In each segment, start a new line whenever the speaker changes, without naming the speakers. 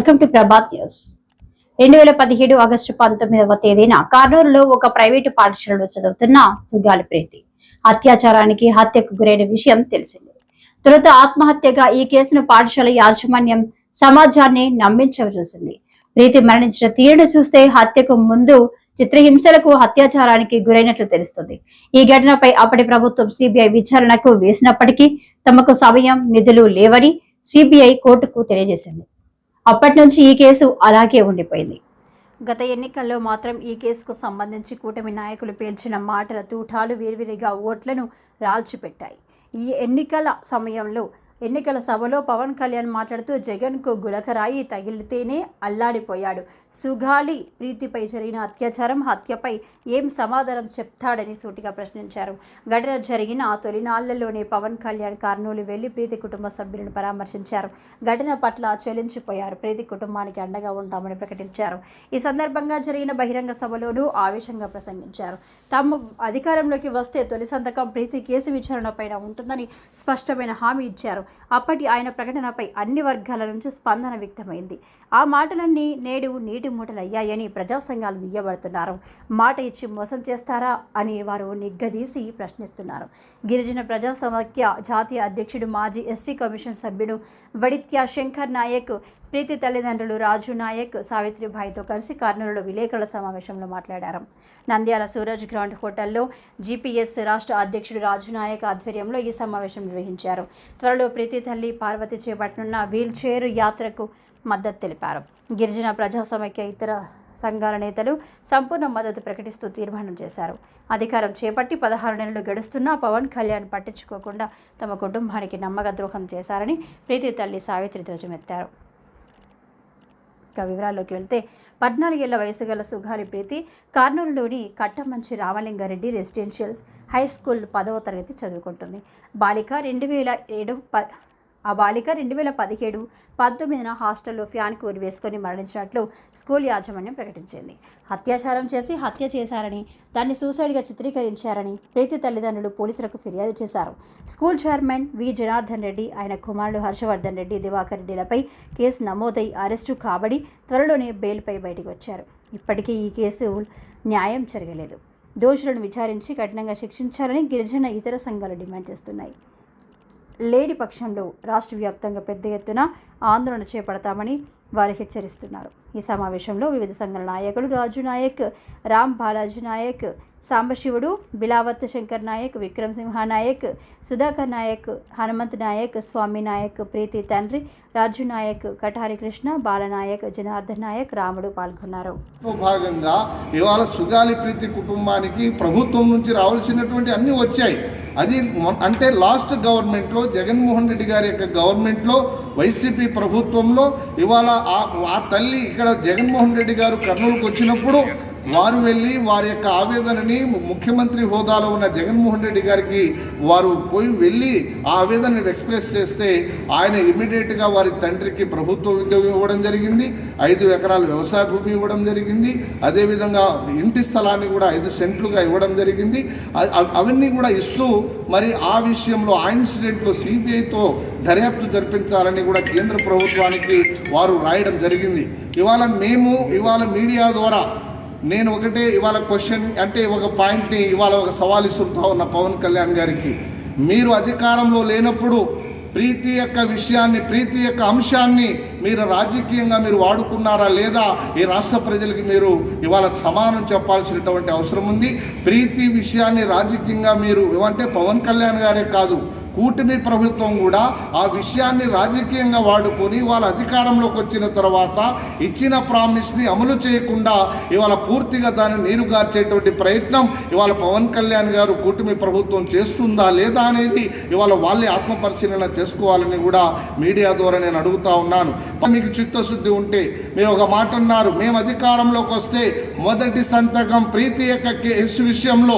Welcome to Prabhat news. రెండు వేల పదిహేడు ఆగస్టు పంతొమ్మిదవ తేదీన కర్నూలులో ఒక ప్రైవేటు పాఠశాలలో చదువుతున్న సుగాలి ప్రీతి. అత్యాచారానికి హత్యకు గురైన విషయం తెలిసింది. తొలుత ఆత్మహత్యగా ఈ కేసును పాఠశాల యాజమాన్యం సమాజాన్ని నమ్మించవలసింది. ప్రీతి మరణించిన తీరును చూస్తే హత్యకు ముందు చిత్రహింసలకు అత్యాచారానికి గురైనట్లు తెలుస్తుంది. ఈ ఘటనపై అప్పటి ప్రభుత్వం సిబిఐ విచారణకు వేసినప్పటికీ తమకు సమయం నిధులు లేవని సిబిఐ కోర్టుకు తెలియజేసింది. అప్పటి నుంచి ఈ కేసు అలాగే ఉండిపోయింది. గత ఎన్నికల్లో మాత్రం ఈ కేసుకు సంబంధించి కూటమి నాయకులు పేల్చిన మాటల తూటాలు వేర్వేరుగా ఓట్లను రాల్చిపెట్టాయి. ఈ ఎన్నికల సమయంలో ఎన్నికల సభలో పవన్ కళ్యాణ్ మాట్లాడుతూ జగన్కు గులకరాయి తగిలితేనే అల్లాడిపోయాడు. సుగాలి ప్రీతిపై జరిగిన అత్యాచారం హత్యపై ఏం సమాధానం చెప్తాడని సూటిగా ప్రశ్నించారు. ఘటన జరిగిన ఆ తొలినాళ్ళలోనే పవన్ కళ్యాణ్ కర్నూలు వెళ్ళి ప్రీతి కుటుంబ సభ్యులను పరామర్శించారు. ఘటన పట్ల చెలించిపోయారు. ప్రీతి కుటుంబానికి అండగా ఉంటామని ప్రకటించారు. ఈ సందర్భంగా జరిగిన బహిరంగ సభలోనూ ఆవేశంగా ప్రసంగించారు. తాము అధికారంలోకి వస్తే తొలి సంతకం ప్రీతి కేసు విచారణపైన ఉంటుందని స్పష్టమైన హామీ ఇచ్చారు. అప్పటి ఆయన ప్రకటనపై అన్ని వర్గాల నుంచి స్పందన వ్యక్తమైంది. ఆ మాటలన్నీ నేడు నీటి మూటలయ్యాయని ప్రజా సంఘాలు దియ్యబడుతున్నారు మాట ఇచ్చి మోసం చేస్తారా అని వారు నిగ్గదీసి ప్రశ్నిస్తున్నారు. గిరిజన ప్రజా సమాఖ్య జాతీయ అధ్యక్షుడు మాజీ ఎస్టీ కమిషన్ సభ్యుడు వడిత్యా శంకర్ నాయక్ ప్రీతి తల్లిదండ్రులు రాజు నాయక్ సావిత్రిబాయితో కలిసి కర్నూలులో విలేకరుల సమావేశంలో మాట్లాడారు. నంద్యాల సూరజ్ గ్రౌండ్ హోటల్లో జీపీఎస్ రాష్ట్ర అధ్యక్షుడు రాజు నాయక్ ఆధ్వర్యంలో ఈ సమావేశం నిర్వహించారు. త్వరలో ప్రీతి తల్లి పార్వతి చేపట్టనున్న వీల్ చైర్ యాత్రకు మద్దతు తెలిపారు. గిరిజన ప్రజాసమైక్య ఇతర సంఘాల నేతలు సంపూర్ణ మద్దతు ప్రకటిస్తూ తీర్మానం చేశారు. అధికారం చేపట్టి పదహారు నెలలు గడుస్తున్నా పవన్ కళ్యాణ్ పట్టించుకోకుండా తమ కుటుంబానికి నమ్మక ద్రోహం చేశారని ప్రీతి తల్లి సావిత్రి ధ్వజమెత్తారు. ఇక వివరాల్లోకి వెళ్తే పద్నాలుగేళ్ళ వయసు గల Sugali Preethi కర్నూలులోని Kattamanchi Ramalinga Reddy residentials high school పదవ తరగతి చదువుకుంటుంది. బాలిక రెండు వేల ఏడు ప ఆ బాలిక రెండు వేల పదిహేడు పంతొమ్మిదిన హాస్టల్లో ఫ్యాన్ కూరి వేసుకొని మరణించినట్లు స్కూల్ యాజమాన్యం ప్రకటించింది. అత్యాచారం చేసి హత్య చేశారని దాన్ని సూసైడ్గా చిత్రీకరించారని ప్రీతి తల్లిదండ్రులు పోలీసులకు ఫిర్యాదు చేశారు. School chairman V. Janardhan Reddy ఆయన కుమారుడు హర్షవర్ధన్ రెడ్డి దివాకర్ రెడ్డిలపై కేసు నమోదై అరెస్టు కాబడి త్వరలోనే బెయిల్పై బయటకు వచ్చారు. ఇప్పటికీ ఈ కేసు న్యాయం జరగలేదు. దోషులను విచారించి కఠినంగా శిక్షించాలని గిరిజన ఇతర సంఘాలు డిమాండ్ చేస్తున్నాయి. లేని పక్షంలో రాష్ట్ర వ్యాప్తంగా పెద్ద ఎత్తున ఆందోళన చేపడతామని వారు హెచ్చరిస్తున్నారు. ఈ సమావేశంలో వివిధ సంఘాల నాయకులు రాజు నాయక్ రామ్ బాలాజీ నాయక్ సాంబశివుడు బిలావత్ శంకర్ నాయక్ విక్రమ్ సింహ నాయక్ సుధాకర్ నాయక్ హనుమంత్ నాయక్ స్వామి నాయక్ ప్రీతి తండ్రి రాజు నాయక్ కటారి కృష్ణ బాలనాయక్ జనార్దన్ నాయక్ రాముడు పాల్గొన్నారు.
భాగంగా ఇవాళ సుగాలి ప్రీతి కుటుంబానికి ప్రభుత్వం నుంచి రావాల్సినటువంటి అన్నీ వచ్చాయి. అది అంటే లాస్ట్ గవర్నమెంట్లో జగన్మోహన్ రెడ్డి గారి యొక్క గవర్నమెంట్లో వైసీపీ ప్రభుత్వంలో ఇవాళ ఆ ఆ తల్లి ఇక్కడ జగన్మోహన్ రెడ్డి గారు కర్నూలుకు వచ్చినప్పుడు వారు వెళ్ళి వారి యొక్క ఆవేదనని ముఖ్యమంత్రి హోదాలో ఉన్న జగన్మోహన్ రెడ్డి గారికి వారు పోయి వెళ్ళి ఆ ఆవేదనని ఎక్స్ప్రెస్ చేస్తే ఆయన ఇమీడియట్గా వారి తండ్రికి ప్రభుత్వ ఉద్యోగం ఇవ్వడం జరిగింది. ఐదు ఎకరాల వ్యవసాయ భూమి ఇవ్వడం జరిగింది. అదేవిధంగా ఇంటి స్థలాన్ని కూడా ఐదు సెంట్లుగా ఇవ్వడం జరిగింది. అవన్నీ కూడా ఇస్తూ మరి ఆ విషయంలో ఆ ఇన్సిడెంట్లో సిబిఐతో దర్యాప్తు జరిపించాలని కూడా కేంద్ర ప్రభుత్వానికి వారు రాయడం జరిగింది. ఇవాళ మేము ఇవాళ మీడియా ద్వారా నేను ఒకటే ఇవాళ క్వశ్చన్ అంటే ఒక పాయింట్ని ఇవాళ ఒక సవాల్ ఇస్తుంటా ఉన్న పవన్ కళ్యాణ్ గారికి. మీరు అధికారంలో లేనప్పుడు ప్రీతి యొక్క విషయాన్ని ప్రీతి యొక్క అంశాన్ని మీరు రాజకీయంగా మీరు వాడుకున్నారా లేదా ఈ రాష్ట్ర ప్రజలకి మీరు ఇవాళ సమానం చెప్పాల్సినటువంటి అవసరం ఉంది. ప్రీతి విషయాన్ని రాజకీయంగా మీరు ఏమంటే పవన్ కళ్యాణ్ గారే కాదు కూటమి ప్రభుత్వం కూడా ఆ విషయాన్ని రాజకీయంగా వాడుకొని వాళ్ళ అధికారంలోకి వచ్చిన తర్వాత ఇచ్చిన ప్రామిస్ని అమలు చేయకుండా ఇవాళ పూర్తిగా దాన్ని నీరుగార్చేటువంటి ప్రయత్నం ఇవాళ పవన్ కళ్యాణ్ గారు కూటమి ప్రభుత్వం చేస్తుందా లేదా అనేది ఇవాళ వాళ్ళే ఆత్మపరిశీలన చేసుకోవాలని కూడా మీడియా ద్వారా నేను అడుగుతా ఉన్నాను. మీకు చిత్తశుద్ధి ఉంటే మీరు ఒక మాట అన్నారు మేము అధికారంలోకి వస్తే మొదటి సంతకం ప్రీతి యొక్క కేసు విషయంలో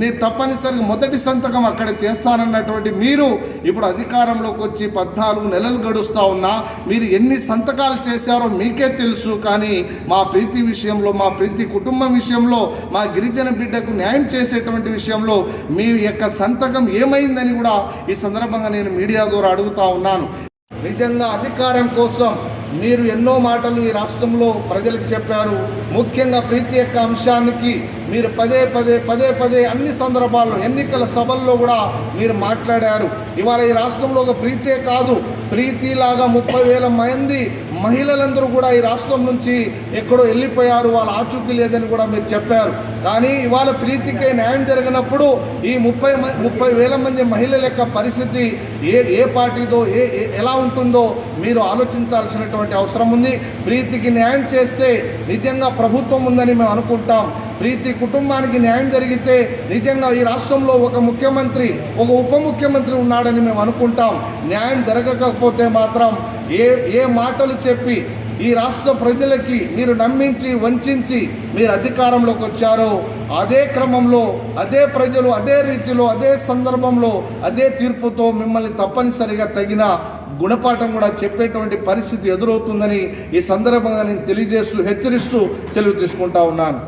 నేను తప్పనిసరిగా మొదటి సంతకం అక్కడ చేస్తానన్నటువంటి మీరు ఇప్పుడు అధికారంలోకి వచ్చి పద్నాలుగు నెలలు గడుస్తూ ఉన్నా మీరు ఎన్ని సంతకాలు చేశారో మీకే తెలుసు. కానీ మా ప్రీతి విషయంలో మా ప్రీతి కుటుంబం విషయంలో మా గిరిజన బిడ్డకు న్యాయం చేసేటువంటి విషయంలో మీ యొక్క సంతకం ఏమైందని కూడా ఈ సందర్భంగా నేను మీడియా ద్వారా అడుగుతా ఉన్నాను. నిజంగా అధికారం కోసం మీరు ఎన్నో మాటలు ఈ రాష్ట్రంలో ప్రజలకు చెప్పారు. ముఖ్యంగా ప్రీతి యొక్క అంశానికి మీరు పదే పదే పదే పదే అన్ని సందర్భాల్లో ఎన్నికల సభల్లో కూడా మీరు మాట్లాడారు. ఇవాళ ఈ రాష్ట్రంలో ఒక ప్రీతే కాదు. ప్రీతిలాగా ముప్పై వేల మంది మహిళలందరూ కూడా ఈ రాష్ట్రం నుంచి ఎక్కడో వెళ్ళిపోయారు వాళ్ళ ఆచూకీ లేదని కూడా మీరు చెప్పారు. కానీ ఇవాళ ప్రీతికే న్యాయం జరిగినప్పుడు ఈ ముప్పై మ- ముప్పై వేల మంది మహిళల యొక్క పరిస్థితి ఏ ఏ పార్టీదో ఏ- ఎలా ఉంటుందో మీరు ఆలోచించాల్సినటువంటి అవసరం ఉంది. ప్రీతికి న్యాయం చేస్తే నిజంగా ప్రభుత్వం ఉందని మేము అనుకుంటాం. ప్రీతి కుటుంబానికి న్యాయం జరిగితే నిజంగా ఈ రాష్ట్రంలో ఒక ముఖ్యమంత్రి ఒక ఉప ముఖ్యమంత్రి ఉన్నాడని మేము అనుకుంటాం. న్యాయం జరగకపోతే మాత్రం ఏ ఏ మాటలు చెప్పి ఈ రాష్ట్ర ప్రజలకి మీరు నమ్మించి వంచి మీరు అధికారంలోకి వచ్చారో అదే క్రమంలో అదే ప్రజలు అదే రీతిలో అదే సందర్భంలో అదే తీర్పుతో మిమ్మల్ని తప్పనిసరిగా తగిన గుణపాఠం కూడా చెప్పేటువంటి పరిస్థితి ఎదురవుతుందని ఈ సందర్భంగా నేను తెలియజేస్తూ హెచ్చరిస్తూ సెలవు తీసుకుంటా ఉన్నాను.